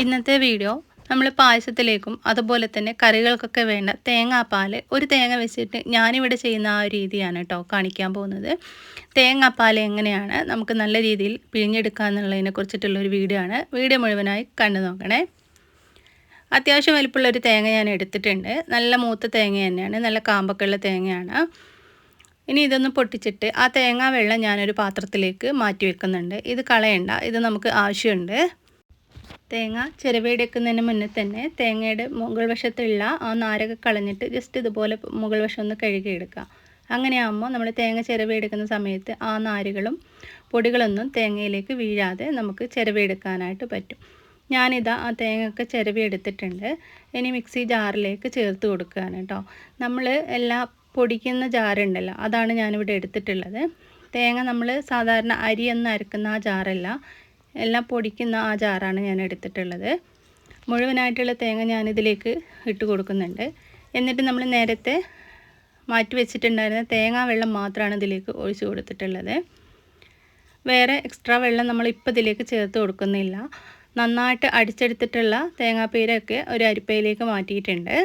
ഇന്നത്തെ വീഡിയോ നമ്മൾ പായസത്തിലേക്കും അതുപോലെ തന്നെ കറികൾക്കൊക്കെ വേണ്ട തേങ്ങാപ്പാൽ ഒരു തേങ്ങ വെച്ചിട്ട് ഞാനിവിടെ ചെയ്യുന്ന ആ രീതിയാണ് കേട്ടോ കാണിക്കാൻ പോകുന്നത്. തേങ്ങാപ്പാൽ എങ്ങനെയാണ് നമുക്ക് നല്ല രീതിയിൽ പിഴിഞ്ഞെടുക്കുക എന്നുള്ളതിനെ കുറിച്ചിട്ടുള്ളൊരു വീഡിയോ ആണ്. വീഡിയോ മുഴുവനായി കണ്ടു നോക്കണേ. അത്യാവശ്യം വലിപ്പമുള്ളൊരു തേങ്ങ ഞാൻ എടുത്തിട്ടുണ്ട്. നല്ല മൂത്ത തേങ്ങ തന്നെയാണ്. നല്ല കാമ്പൊക്കെയുള്ള തേങ്ങയാണ്. ഇനി ഇതൊന്ന് പൊട്ടിച്ചിട്ട് ആ തേങ്ങാ വെള്ളം ഞാനൊരു പാത്രത്തിലേക്ക് മാറ്റി വെക്കുന്നുണ്ട്. ഇത് കളയണ്ട. ഇത് നമുക്ക് ആവശ്യമുണ്ട്. തേങ്ങ ചിരവിയെടുക്കുന്നതിന് മുന്നേ തന്നെ തേങ്ങയുടെ മുകൾ വശത്തുള്ള ആ നാരക കളഞ്ഞിട്ട് ജസ്റ്റ് ഇതുപോലെ മുകൾ വശം ഒന്ന് കഴുകിയെടുക്കുക. അങ്ങനെയാകുമ്പോൾ നമ്മൾ തേങ്ങ ചിരവിയെടുക്കുന്ന സമയത്ത് ആ നാരുകളും പൊടികളൊന്നും തേങ്ങയിലേക്ക് വീഴാതെ നമുക്ക് ചിരവിയെടുക്കാനായിട്ട് പറ്റും. ഞാനിതാ ആ തേങ്ങയൊക്കെ ചിരവിയെടുത്തിട്ടുണ്ട്. ഇനി മിക്സി ജാറിലേക്ക് ചേർത്ത് കൊടുക്കുകയാണ് കേട്ടോ. നമ്മൾ എല്ലാ പൊടിക്കുന്ന ജാറുണ്ടല്ലോ അതാണ് ഞാനിവിടെ എടുത്തിട്ടുള്ളത്. തേങ്ങ നമ്മൾ സാധാരണ അരി എന്ന് അരക്കുന്ന ആ ജാറല്ല. എല്ലാം പൊടിക്കുന്ന ആ ജാറാണ് ഞാൻ എടുത്തിട്ടുള്ളത്. മുഴുവനായിട്ടുള്ള തേങ്ങ ഞാനിതിലേക്ക് ഇട്ട് കൊടുക്കുന്നുണ്ട്. എന്നിട്ട് നമ്മൾ നേരത്തെ മാറ്റി വെച്ചിട്ടുണ്ടായിരുന്ന തേങ്ങാ വെള്ളം മാത്രമാണ് ഇതിലേക്ക് ഒഴിച്ചു കൊടുത്തിട്ടുള്ളത്. വേറെ എക്സ്ട്രാ വെള്ളം നമ്മൾ ഇപ്പോൾ ഇതിലേക്ക് ചേർത്ത് കൊടുക്കുന്നില്ല. നന്നായിട്ട് അടിച്ചെടുത്തിട്ടുള്ള തേങ്ങാപ്പീരൊക്കെ ഒരു അരിപ്പയിലേക്ക് മാറ്റിയിട്ടുണ്ട്.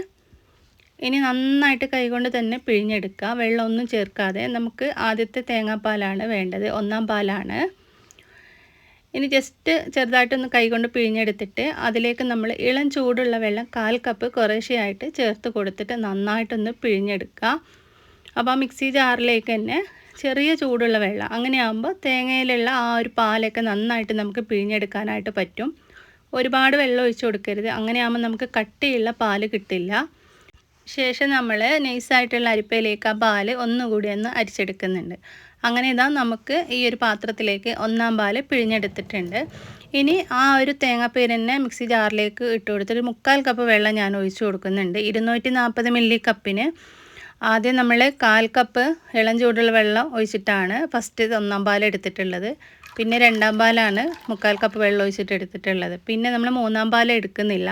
ഇനി നന്നായിട്ട് കൈകൊണ്ട് തന്നെ പിഴിഞ്ഞെടുക്കുക. വെള്ളമൊന്നും ചേർക്കാതെ നമുക്ക് ആദ്യത്തെ തേങ്ങാപ്പാലാണ് വേണ്ടത്. ഒന്നാം പാലാണ്. ഇനി ജസ്റ്റ് ചെറുതായിട്ടൊന്ന് കൈകൊണ്ട് പിഴിഞ്ഞെടുത്തിട്ട് അതിലേക്ക് നമ്മൾ ഇളം ചൂടുള്ള വെള്ളം കാൽ കപ്പ് കുറേശ്ശെയായിട്ട് ചേർത്ത് കൊടുത്തിട്ട് നന്നായിട്ടൊന്ന് പിഴിഞ്ഞെടുക്കുക. അപ്പോൾ ആ മിക്സി ജാറിലേക്ക് തന്നെ ചെറിയ ചൂടുള്ള വെള്ളം അങ്ങനെയാകുമ്പോൾ തേങ്ങയിലുള്ള ആ ഒരു പാലൊക്കെ നന്നായിട്ട് നമുക്ക് പിഴിഞ്ഞെടുക്കാനായിട്ട് പറ്റും. ഒരുപാട് വെള്ളം ഒഴിച്ചു കൊടുക്കരുത് അങ്ങനെയാകുമ്പോൾ നമുക്ക് കട്ടിയുള്ള പാൽ കിട്ടില്ല. ശേഷം നമ്മൾ നൈസായിട്ടുള്ള അരിപ്പയിലേക്ക് ആ പാൽ ഒന്നുകൂടി ഒന്ന് അരിച്ചെടുക്കുന്നുണ്ട്. അങ്ങനെ ഇതാ നമുക്ക് ഈ ഒരു പാത്രത്തിലേക്ക് ഒന്നാം പാൽ പിഴിഞ്ഞെടുത്തിട്ടുണ്ട്. ഇനി ആ ഒരു തേങ്ങാപ്പീരന്നെ മിക്സി ജാറിലേക്ക് ഇട്ട് കൊടുത്തിട്ട് മുക്കാൽ കപ്പ് വെള്ളം ഞാൻ ഒഴിച്ചു കൊടുക്കുന്നുണ്ട്. ഇരുന്നൂറ്റി നാൽപ്പത് മില്ലി കപ്പിന് ആദ്യം നമ്മൾ കാൽ കപ്പ് ഇളം ചൂടുള്ള വെള്ളം ഒഴിച്ചിട്ടാണ് ഫസ്റ്റ് ഒന്നാം പാൽ എടുത്തിട്ടുള്ളത്. പിന്നെ രണ്ടാം പാലാണ് മുക്കാൽ കപ്പ് വെള്ളം ഒഴിച്ചിട്ട് എടുത്തിട്ടുള്ളത്. പിന്നെ നമ്മൾ മൂന്നാം പാൽ എടുക്കുന്നില്ല.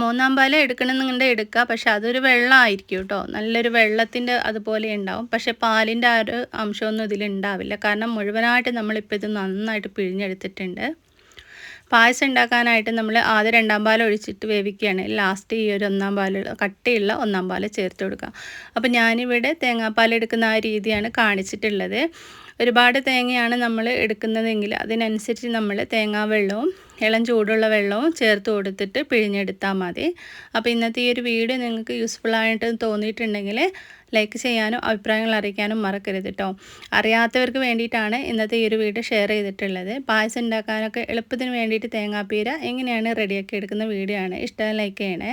മൂന്നാം പാല എടുക്കണമെന്നുണ്ട് എടുക്കുക. പക്ഷെ അതൊരു വെള്ളമായിരിക്കും കേട്ടോ. നല്ലൊരു വെള്ളത്തിന്റെ അതുപോലെ ഉണ്ടാവും. പക്ഷെ പാലിന്റെ ആ ഒരു അംശമൊന്നും ഇതിലുണ്ടാവില്ല കാരണം മുഴുവനായിട്ട് നമ്മളിപ്പോൾ ഇത് നന്നായിട്ട് പിഴിഞ്ഞെടുത്തിട്ടുണ്ട്. പായസം ഉണ്ടാക്കാനായിട്ട് നമ്മൾ ആദ്യം രണ്ടാം പാൽ ഒഴിച്ചിട്ട് വേവിക്കുകയാണ്. ലാസ്റ്റ് ഈ ഒരു ഒന്നാം പാൽ കട്ടിയുള്ള ഒന്നാം പാൽ ചേർത്ത് കൊടുക്കുക. അപ്പോൾ ഞാനിവിടെ തേങ്ങാപ്പാൽ എടുക്കുന്ന ആ രീതിയാണ് കാണിച്ചിട്ടുള്ളത്. ഒരുപാട് തേങ്ങയാണ് നമ്മൾ എടുക്കുന്നതെങ്കിൽ അതിനനുസരിച്ച് നമ്മൾ തേങ്ങാ വെള്ളവും ഇളം ചൂടുള്ള വെള്ളവും ചേർത്ത് കൊടുത്തിട്ട് പിഴിഞ്ഞെടുത്താൽ മതി. അപ്പോൾ ഇന്നത്തെ ഈ ഒരു വീഡിയോ നിങ്ങൾക്ക് യൂസ്ഫുൾ ആയിട്ട് തോന്നിയിട്ടുണ്ടെങ്കിൽ ലൈക്ക് ചെയ്യാനും അഭിപ്രായങ്ങൾ അറിയിക്കാനും മറക്കരുത് കേട്ടോ അറിയാത്തവർക്ക് വേണ്ടിയിട്ടാണ് ഇന്നത്തെ ഈ ഒരു വീഡിയോ ഷെയർ ചെയ്തിട്ടുള്ളത്. പായസം ഉണ്ടാക്കാനൊക്കെ എളുപ്പത്തിന് വേണ്ടിയിട്ട് തേങ്ങാപ്പീര എങ്ങനെയാണ് റെഡിയാക്കി എടുക്കുന്ന വീഡിയോ ആണ്. ഇഷ്ടം ലൈക്ക് ചെയ്യണേ.